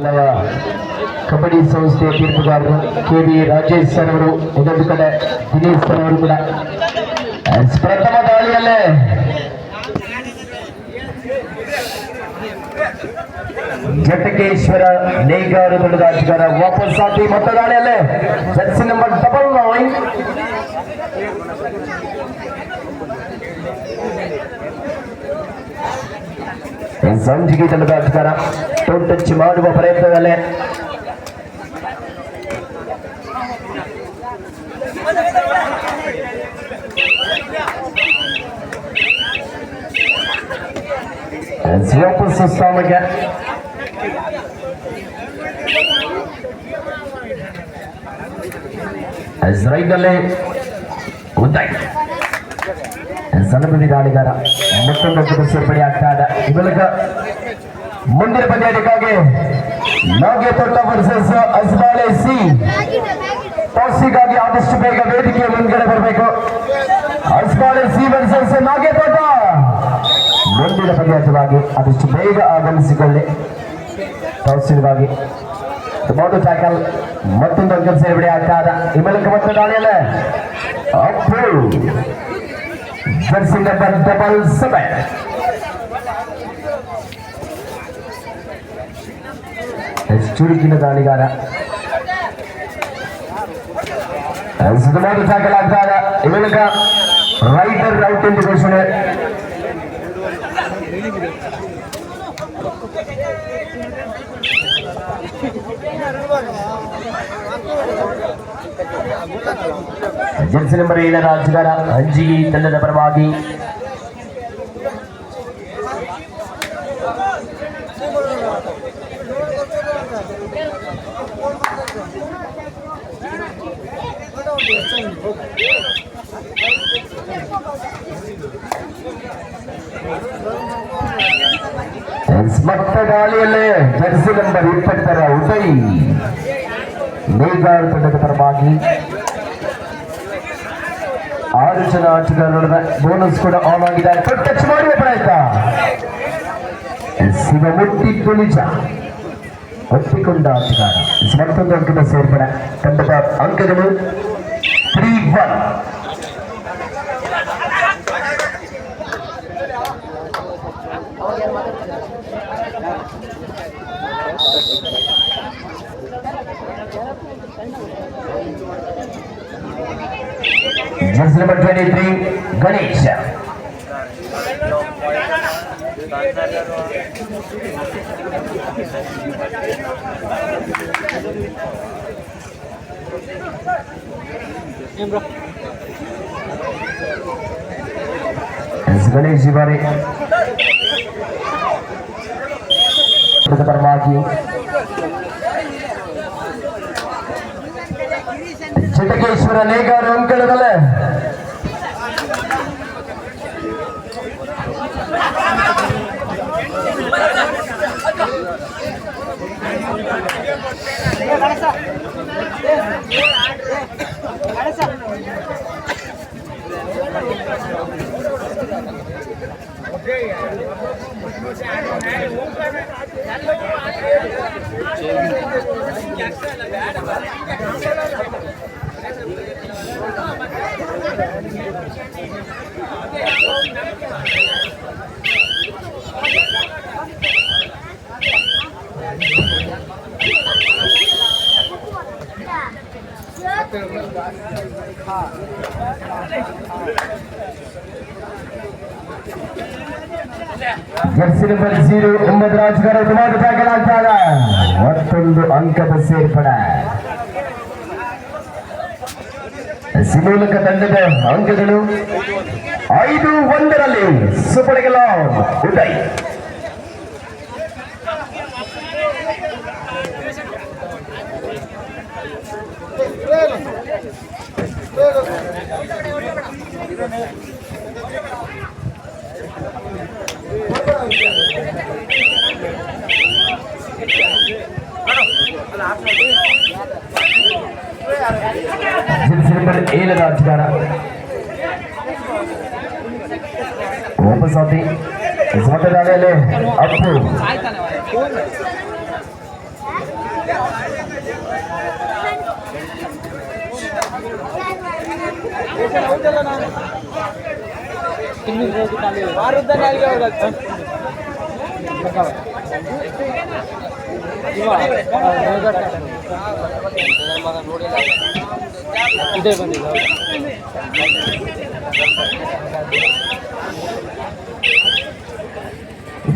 ಜಿಲ್ಲಾ ಕಬಡ್ಡಿ ಸಂಸ್ಥೆಯ ತೀರ್ಪುಗಾರರು ಕೆ ವಿ ರಾಜೇಶ್ ಸರ್ ಅವರು ಇನ್ನೊಂದು ಕಡೆ ದಿನೇಶ್ ಸರ್ ಅವರು ಕೂಡ ಎಸ್, ಪ್ರಥಮ ದಾಳಿಯಲ್ಲೇ ಜಟಕೇಶ್ವರ ನೇಗಾರು ದೊಡ್ಡದಾಟಗಾರ ವಾಪಸ್ ಹಾಕಿ ಮೊತ್ತ ದಾಳಿಯಲ್ಲೇ jersey number double nine ಸಂಜಿಗೆ ದೊಡ್ಡದಾಟಗಾರ tone touch ಮಾಡುವ ಪ್ರಯತ್ನದಲ್ಲೇ ವಾಪಸ್ ಸ್ಥಾನಕ್ಕೆ ರೈತಲ್ಲೇ ಉದ್ದಾಯಿ ಸಲಬದಿ ದಾಳಿಗಾರ ಮತ್ತೊಂದು ಪುಟ ಸೇರ್ಪಡೆ ಆಗ್ತಾ ಇದೆ ಈ ಮೂಲಕ ಮುಂದಿನ ಪಂದ್ಯಾಟಕ್ಕಾಗಿ ನಾಗೆ ತೊಟ್ಟ ವರ್ಸಸ್ ಅಸ್ಮಾಲೆ ಸಿ ಟಾಸಿಗಾಗಿ ಆದಷ್ಟು ಬೇಗ ವೇದಿಕೆ ಮುಂದ್ಗಡೆ ಬರಬೇಕು. ಅಸ್ಮಾಲೆ ಸಿ ವರ್ಸಸ್ ನಾಗೆ ತೋಟ ಮುಂದಿನ ಪಂದ್ಯಾಟವಾಗಿ ಆದಷ್ಟು ಬೇಗ ಆಗಮಿಸಿಕೊಳ್ಳಿ. ಟಾಸಿಗಾಗಿ ಮೋದು ಟ್ಯಾಕಲ್ ಮತ್ತೊಂದು ಅಂಕ ಸೇರ್ಪಡೆ ಆಗ್ತಾ ಇದೆ. ಈ ಮೂಲಕ ಮತ್ತೆ ದಾಳಿಯಲ್ಲೇ ಅಪ್ಪು. ಜರ್ಸಿ ನಂಬರ್ ಡಬಲ್ ಸೆವೆನ್ ಚುರುಕಿನ ದಾಳಿಗಾರ ಸುಮಾರು ಟ್ಯಾಕಲ್ ಆಗ್ತಾರೆ ಈ ಮೂಲಕ ರೈಟರ್ ಔಟ್ ಎಂದು ಘೋಷಣೆ ಜರ್ಸಿ ನಂಬರ್ ಏಳರ ರಾಜಗಾರ ಅಂಜಿಗಿ ತಂಡದ ಪರವಾಗಿ ಗಾಳಿಯಲ್ಲೇ ಜರ್ಸಿ ನಂಬರ್ ಇಪ್ಪತ್ತರ ಉದಯ್ ನೇಗಾರ್ ತಂಡದ ಪರವಾಗಿ ಆರು ಜನ ಆಟಗಾರರ ನಡುವೆ ಬೋನಸ್ ಕೂಡ ಆನ್ ಆಗಿದೆ ಟಚ್ ಮಾಡುವ ಪ್ರಯತ್ನ ಶಿವ ಮುಟ್ಟಿದ್ದು ನಿಜ ಒಪ್ಪಿಕೊಂಡ ಆಟಗಾರ ಮತ್ತೊಂದು ಅಂಕದ ಸೇರ್ಪಡೆ ತಂಡದ ಅಂಕಗಳು Jersey number 23, Ganesha. Thank you. Ganesh ಈ ಬಾರಿ ತಂಡದ ಪರವಾಗಿ ಚಿಟಕೇಶ್ವರ ನೇಗಾರು ಅಂಕಣದಲ್ಲೇ Ha. ನಂಬರ್ ಜೀರೋ ಒಂಬತ್ತು ರಾಜಗಾರ ಆಗ್ತಾಗ ಮತ್ತೊಂದು ಅಂಕದ ಸೇರ್ಪಡೆ. ಸಿಮೂಲಕ ತಂಡದ ಅಂಕಗಳು ಐದು ಒಂದರಲ್ಲಿ ಸುಪಡೆಗೆಲ್ಲ ಉದಯ್. നമ്പർ ഏഴ് കാർഡാണ് ഓപ്പസോത്തി സോട്ടരാണല്ലേ അപ്പു ಇವಾಗ ನೋಡಿಲ್ಲ ಇದೇ ಬಂದಿಲ್ಲ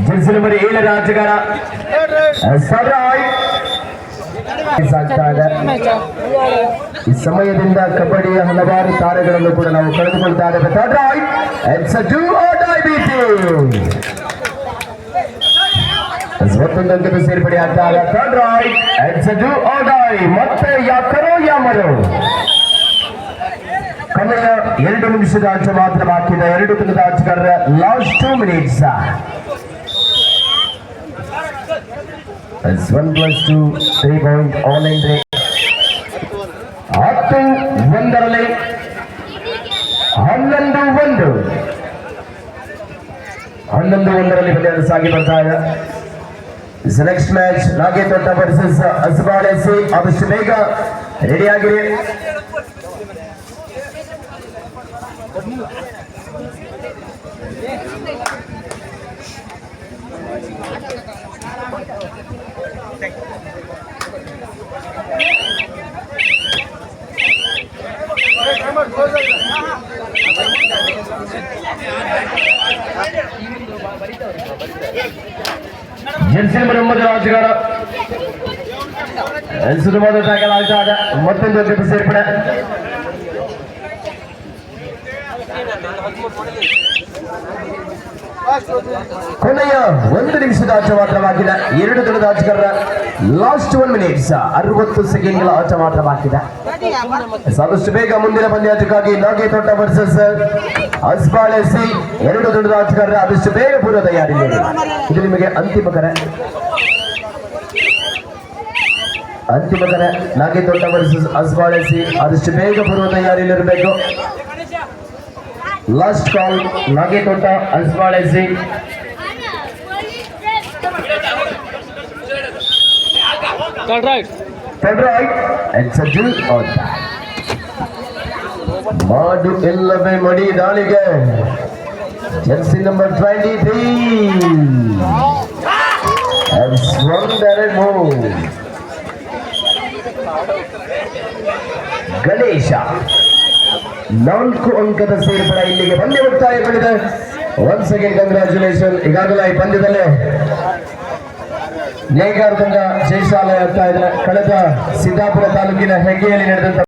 ಜೆರ್ಸಿ ನಂಬರ್ ಏಳರ ಸರಾಯ್. ಈ ಸಮಯದಿಂದ ಕಬಡ್ಡಿಯ ಹಲವಾರು ತಾರೆಗಳನ್ನು ಕೂಡ ನಾವು ಕಳೆದುಕೊಳ್ತಾ ಇದ್ದೇವೆ. Third raid it's a do or die beating ಮತ್ತೊಂದು ಅಂಕದ ಸೇರ್ಪಡೆ ಆರ್ ಡೈ ಮತ್ತೆ ಯಾಕರೋ ಯಾಮರೋ. ಕೊನೆಯ ಎರಡು ನಿಮಿಷದ ಆಟ ಮಾತ್ರ ಬಾಕಿ ಇದೆ. ಎರಡು ದಿನದ ಅಂಚಗಾರರ last two minutes one plus two three point online ಹತ್ತು ಒಂದರಲ್ಲಿ ಹನ್ನೊಂದು ಒಂದು. ಹನ್ನೊಂದು ಒಂದರಲ್ಲಿ ಪಂದ್ಯ ಸಾಗಿ ಬರ್ತಾ ಇದೆ. next match Nagethota versus Asbale C ಆದಷ್ಟು ಬೇಗ ರೆಡಿಯಾಗಿರಿ ಜೆನ್ಸಿ ನಂಬರ್ ಒಂಬತ್ತರ ಆಟಗಾರ ಸುಧುವಾದ ಟ್ಯಾಕಲ್ ಆಗ್ತಾ ಇದೆ ಮತ್ತೊಂದು ಅಂಕದ ಸೇರ್ಪಡೆ ಕೊನೆಯ ಒಂದು ನಿಮಿಷದ ಆಟ ಮಾತ್ರವಾಗಿದೆ. ಎರಡು ದಿನದ ಆಚಕರ ಲಾಸ್ಟ್ ಒನ್ ಮಿನಿಟ್ಸ್ ಅರವತ್ತು ಸೆಕೆಂಡ್ಗಳ ಆಟ ಮಾತ್ರವಾಗಿದೆ. ಸಾಕಷ್ಟು ಬೇಗ ಮುಂದಿನ ಪಂದ್ಯಾಟಕ್ಕಾಗಿ ನಾಗೇತೋಟ ವರ್ಸಸ್ ಅಸ್ಬಾಳೆ ಸಿ, ಎರಡು ದಿನದ ಆಚಕರ ಆದಷ್ಟು ಬೇಗ ಪೂರ್ವ ತಯಾರಿ. ಇದು. ನಿಮಗೆ ಅಂತಿಮ ಕರೆ. ಅಂತಿಮ ಕರೆ ನಾಗೇತೋಟ ವರ್ಸಸ್ ಅಸ್ಬಾಳೆ ಸಿ, ಆದಷ್ಟು ಬೇಗ ಪೂರ್ವ ತಯಾರಿಯಲ್ಲಿರಬೇಕು. Last call Nagethota Asbale C third right Pedroid and Sajil on that. ಮಾಡು ಇಲ್ಲವೇ ಮಡಿ ದಾಳಿಗೆ jersey number twenty three Ganesha ನಾಲ್ಕು ಅಂಕದ ಸೇರ್ಪಡೆ ಇಲ್ಲಿಗೆ ಪಂದ್ಯ ಮುಕ್ತಾಯಗೊಂಡಿದೆ ಒನ್ ಸೆಕೆಂಡ್ ಕಂಗ್ರ್ಯಾಚುಲೇಷನ್ ಈಗಾಗಲೇ ಈ ಪಂದ್ಯದಲ್ಲೇ ತಂಡ ಶೇಷಾಲಯ ಕಳೆದ ಸಿದ್ದಾಪುರ ತಾಲೂಕಿನ ಹೆಗ್ಗೆಯಲ್ಲಿ ನಡೆದಂತ